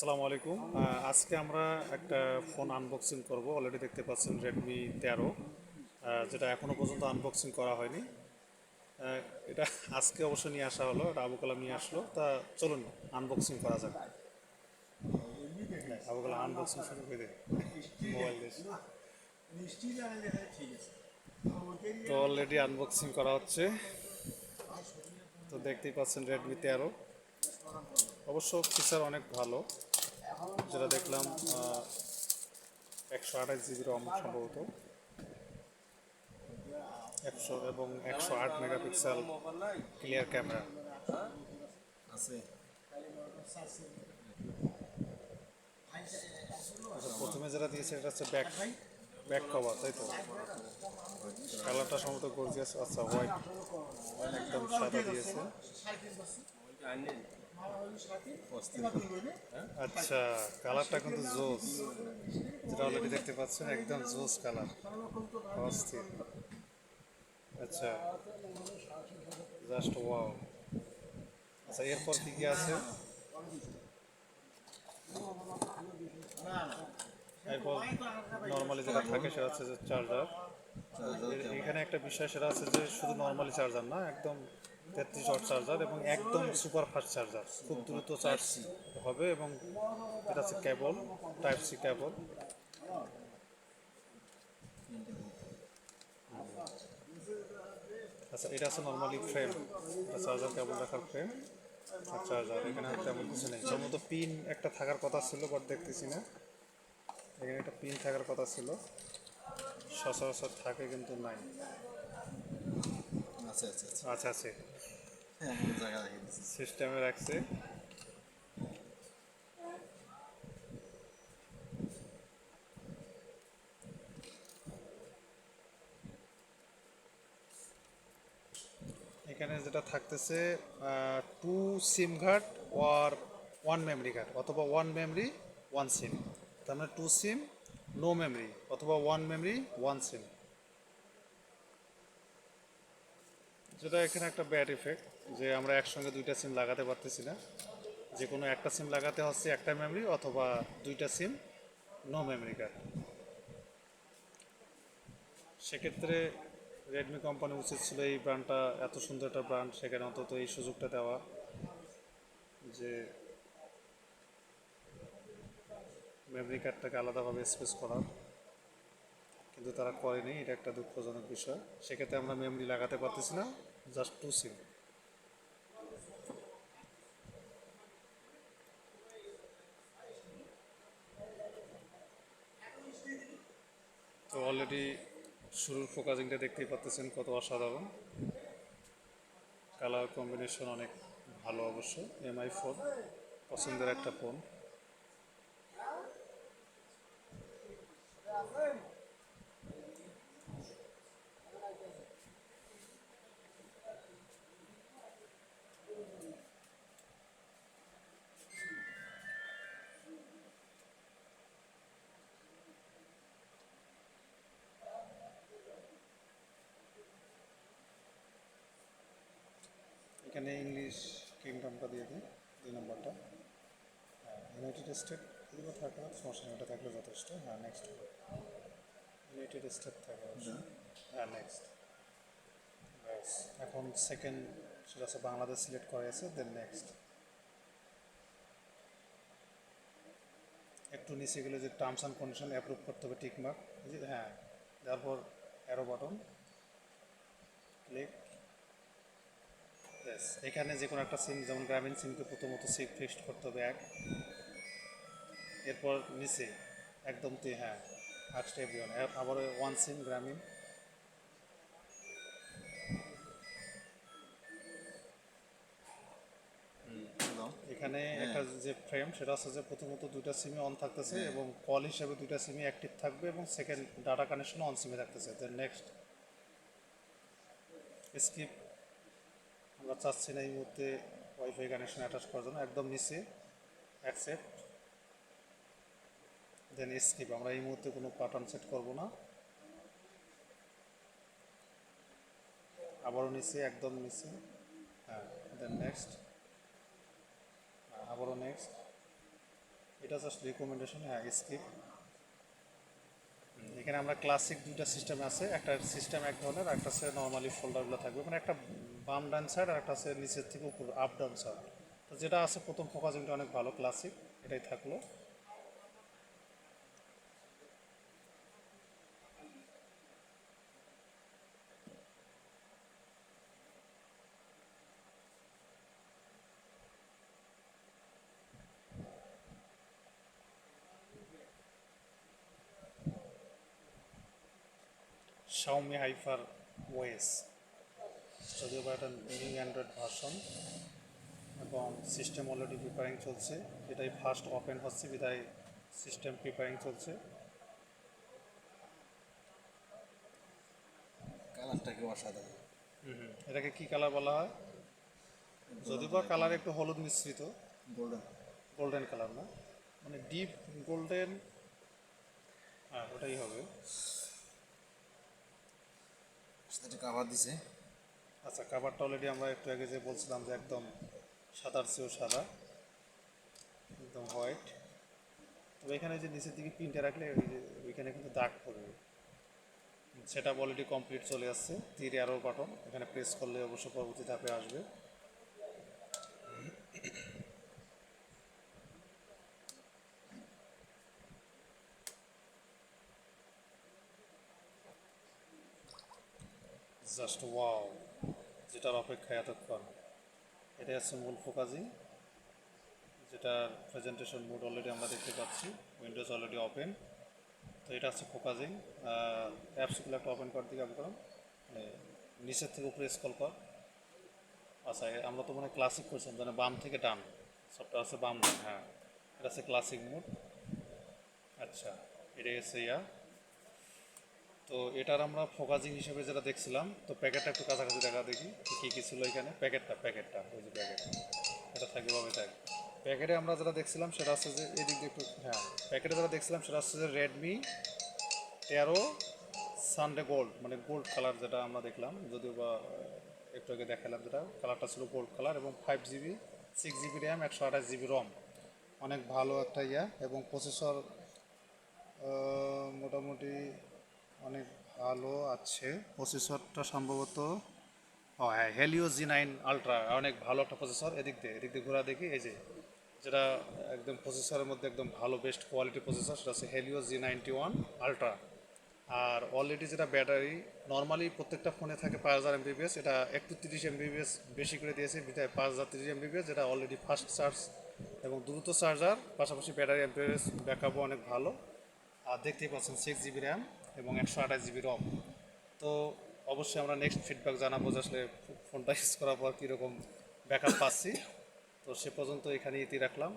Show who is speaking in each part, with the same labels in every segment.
Speaker 1: আসসালামু আলাইকুম। আজকে আমরা একটা ফোন আনবক্সিং করব। অলরেডি দেখতে পাচ্ছেন রেডমি তেরো যেটা এখনও পর্যন্ত আনবক্সিং করা হয়নি। এটা আজকে অবশ্য নিয়ে আসা হলো, এটা আবু কালাম নিয়ে আসলো। তা চলুন আনবক্সিং করা যাক। আবু কালাম আনবক্সিং শুরু করে মোবাইল তো অলরেডি আনবক্সিং করা হচ্ছে। তো দেখতেই পাচ্ছেন রেডমি তেরো। অবশ্য ফিচার অনেক ভালো। যেটা দেখলাম একশো আঠাশ জিবি রম সম্ভবত। একশো এবং একশো আট মেগাপিক্সেল ক্লিয়ার ক্যামেরা।
Speaker 2: আছে।
Speaker 1: আচ্ছা প্রথমে যেটা দিয়েছে এটা হচ্ছে ব্যাক ব্যাক কভার তাই তো? কালারটা সম্ভবত গর্জিয়াস আচ্ছা হোয়াইট একদম সাদা দিয়েছে। আচ্ছা কালারটা কিন্তু জোস। যেটা অলরেডি দেখতে পাচ্ছেন, একদম জোস কালার। অস্থির। আচ্ছা জাস্ট ওয়াও আচ্ছা এরপর কি কি আছে? এরপর নর্মালি যেটা থাকে সেটা হচ্ছে যে চার্জার এখানে একটা বিষয়, সেটা আছে যে শুধু নর্মালি চার্জার না, একদম তেত্রিশ ওয়াট চার্জার এবং একদম সুপার ফাস্ট চার্জার, খুব দ্রুত চার্জ হবে এবং এটা হচ্ছে কেবল, টাইপ সি কেবল। আচ্ছা এটা আছে নর্মালি ফ্রেম চার্জার কেবল রাখার ফ্রেম আর চার্জার, এখানে তেমন কিছু নেই। সম্ভবত পিন একটা থাকার কথা ছিল বাট দেখতেছি না। এখানে একটা পিন থাকার কথা ছিল। সচরাচর থাকে কিন্তু নাই।
Speaker 2: আছে আছে আছে
Speaker 1: আচ্ছা আছে
Speaker 2: এমন জায়গা রেখে দিছি
Speaker 1: সিস্টেমে রাখছে। এখানে যেটা থাকতেছে two SIM card or one memory card অথবা ওয়ান মেমরি ওয়ান সিম তার মানে টু সিম নো মেমরি অথবা ওয়ান মেমরি ওয়ান সিম যেটা এখানে একটা ব্যাড ইফেক্ট যে আমরা একসঙ্গে দুইটা সিম লাগাতে পারতেছি না। যে কোনো একটা সিম লাগাতে হচ্ছে একটা মেমরি অথবা দুইটা সিম নো মেমরি কার্ড সেক্ষেত্রে রেডমি কোম্পানি উচিত ছিল এই ব্র্যান্ডটা এত সুন্দর একটা ব্র্যান্ড সেখানে অন্তত এই সুযোগটা দেওয়া। যে মেমরি কার্ডটাকে আলাদাভাবে স্পেস করার কিন্তু তারা করেনি এটা একটা দুঃখজনক বিষয়। সেক্ষেত্রে আমরা মেমরি লাগাতে পারতেছি না জাস্ট টু সিম তো অলরেডি শুরুর ফোকাসিংটা দেখতেই পাচ্ছেন কত অসাধারণ। কালার কম্বিনেশন অনেক ভালো অবশ্য এমআই ফোন পছন্দের একটা ফোন এখানে ইংলিশ কিংডমটা দিয়ে দিই দুই নম্বরটা। ইউনাইটেড স্টেট এগুলো থাকে না সমস্যা নেই, এটা থাকলে যথেষ্ট। হ্যাঁ নেক্সট ইউনাইটেড স্টেট থাকে হ্যাঁ নেক্সট ব্যাস এখন সেকেন্ড সেটা হচ্ছে বাংলাদেশ সিলেক্ট করা আছে দেন নেক্সট একটু নিচে গেলে যে টার্মস অ্যান্ড কন্ডিশন অ্যাপ্রুভ করতে হবে টিকমার্ক হ্যাঁ তারপর অ্যারো বাটন ক্লিক এখানে যে কোনো একটা সিম যেমন গ্রামীণ সিমকে প্রথমত সিম ফিক্সড করতে হবে এক। এরপর নিচে একদম তে হ্যাঁ আটটা এভরিওয়ান আবার ওয়ান সিম গ্রামীণ। এখানে একটা যে ফ্রেম সেটা হচ্ছে যে প্রথমত দুইটা সিমে অন থাকতেছে এবং কল হিসেবে দুইটা সিমই অ্যাক্টিভ থাকবে এবং সেকেন্ড ডাটা কানেকশন অন সিমে থাকতেছে। দেন নেক্সট স্কিপ আমরা চাচ্ছি না এই মুহূর্তে ওয়াইফাই কানেকশন অ্যাটাচ করার জন্য, একদম নিচে অ্যাকসেপ্ট দেন স্কিপ আমরা এই মুহূর্তে কোনো প্যাটার্ন সেট করব না। আবারও নিচে, একদম নিচে হ্যাঁ দেন নেক্সট আবারও নেক্সট এটা জাস্ট রিকমেন্ডেশন হ্যাঁ স্কিপ এখানে আমরা ক্লাসিক দুইটা সিস্টেম আছে, একটা সিস্টেম এক ধরনের একটা হচ্ছে নর্মালি ফোল্ডারগুলো থাকবে। মানে একটা বাম ডান সাইড আর একটা হচ্ছে নিচের থেকে উপর আপ ডাউন সাইড তো যেটা আছে প্রথম ফোকাসিংটা অনেক ভালো ক্লাসিক এটাই থাকল। Xiaomi Hyper OS যদিও বা এটা নিউ অ্যান্ড্রয়েড ভার্সন এবং সিস্টেম অলরেডি প্রিপারিং চলছে। এটাই ফার্স্ট ওপেন হচ্ছে বিদায় সিস্টেম প্রিপারিং চলছে।
Speaker 2: কালারটাকে অসাধারণ।
Speaker 1: এটাকে কি কালার বলা হয়? যদিও বা কালার একটু হলুদ মিশ্রিত।
Speaker 2: গোল্ডেন
Speaker 1: গোল্ডেন কালার না? মানে ডিপ গোল্ডেন হ্যাঁ ওটাই হবে।
Speaker 2: কাভার দিছে।
Speaker 1: আচ্ছা কাভারটা অলরেডি আমরা একটু আগে যে বলছিলাম যে একদম সাদার চেয়েও সাদা, একদম হোয়াইট তবে এখানে যে নিচের দিকে পিনটা রাখলে ওইখানে কিন্তু দাগ পড়বে সেটা অলরেডি কমপ্লিট চলে আসছে, তীর আরও বাটন এখানে প্রেস করলে অবশ্য পরবর্তী ধাপে আসবে। জাস্ট ওয়াও যেটার অপেক্ষায় এতক্ষণ। এটাই হচ্ছে মূল ফোকাসিং যেটার প্রেজেন্টেশন মোড অলরেডি আমরা দেখতে পাচ্ছি। উইন্ডোজ অলরেডি ওপেন তো এটা হচ্ছে ফোকাসিং অ্যাপসগুলো একটা ওপেন করার দিকে করুন মানে নিচের থেকে উপরে স্কল কর। আচ্ছা আমরা তো মনে ক্লাসিক করছিলাম মানে বাম থেকে ডান। সবটা আছে বাম ডান হ্যাঁ। এটা হচ্ছে ক্লাসিক মোড আচ্ছা এটাই হচ্ছে ইয়া। তো এটার আমরা ফোকাসিং হিসেবে যেটা দেখছিলাম, তো প্যাকেটটা একটু কাছাকাছি দেখা দেখি কী কী ছিল এখানে। প্যাকেটটা প্যাকেটটা, ওই যে প্যাকেট। এটা থাকবে ভাবে থাকবে প্যাকেটে আমরা যেটা দেখছিলাম সেটা হচ্ছে যে এদিক দিয়ে একটু হ্যাঁ প্যাকেটে যেটা দেখছিলাম সেটা হচ্ছে যে রেডমি তেরো সানডে গোল্ড মানে গোল্ড কালার যেটা আমরা দেখলাম, যদিও বা একটু আগে দেখালাম যেটা কালারটা ছিল গোল্ড কালার এবং five GB six GB RAM একশো আঠাশ জিবি রম অনেক ভালো একটা ইয়া এবং প্রসেসর মোটামুটি অনেক ভালো আছে। প্রসেসরটা সম্ভবত হ্যাঁ হেলিও জি নাইন আলট্রা অনেক ভালো একটা প্রসেসর এদিক দিয়ে এদিক দিয়ে ঘোরা দেখি, এই যে, যেটা একদম প্রসেসরের মধ্যে একদম ভালো বেস্ট কোয়ালিটি প্রসেসর সেটা হচ্ছে Helio G ninety one ultra আর অলরেডি যেটা ব্যাটারি নর্মালি প্রত্যেকটা ফোনে থাকে পাঁচ হাজার এমবিবিএস এটা একটু তিরিশ এমবিবিএস বেশি করে দিয়েছে, বিধায় পাঁচ হাজার তিরিশ এমবিবিএস যেটা অলরেডি ফাস্ট চার্জ এবং দ্রুত চার্জার পাশাপাশি ব্যাটারি এমবিবিএস ব্যাকআপও অনেক ভালো। দেখতেই পাচ্ছেন সিক্স জিবি র্যাম এবং একশো আঠাশ জিবি রম তো অবশ্যই আমরা নেক্সট ফিডব্যাক জানাব যে আসলে ফোনটা ইউজ করার পর কীরকম ব্যাকআপ পাচ্ছি। তো সে পর্যন্ত এখানে ইতি রাখলাম।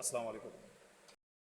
Speaker 1: আসসালামু আলাইকুম।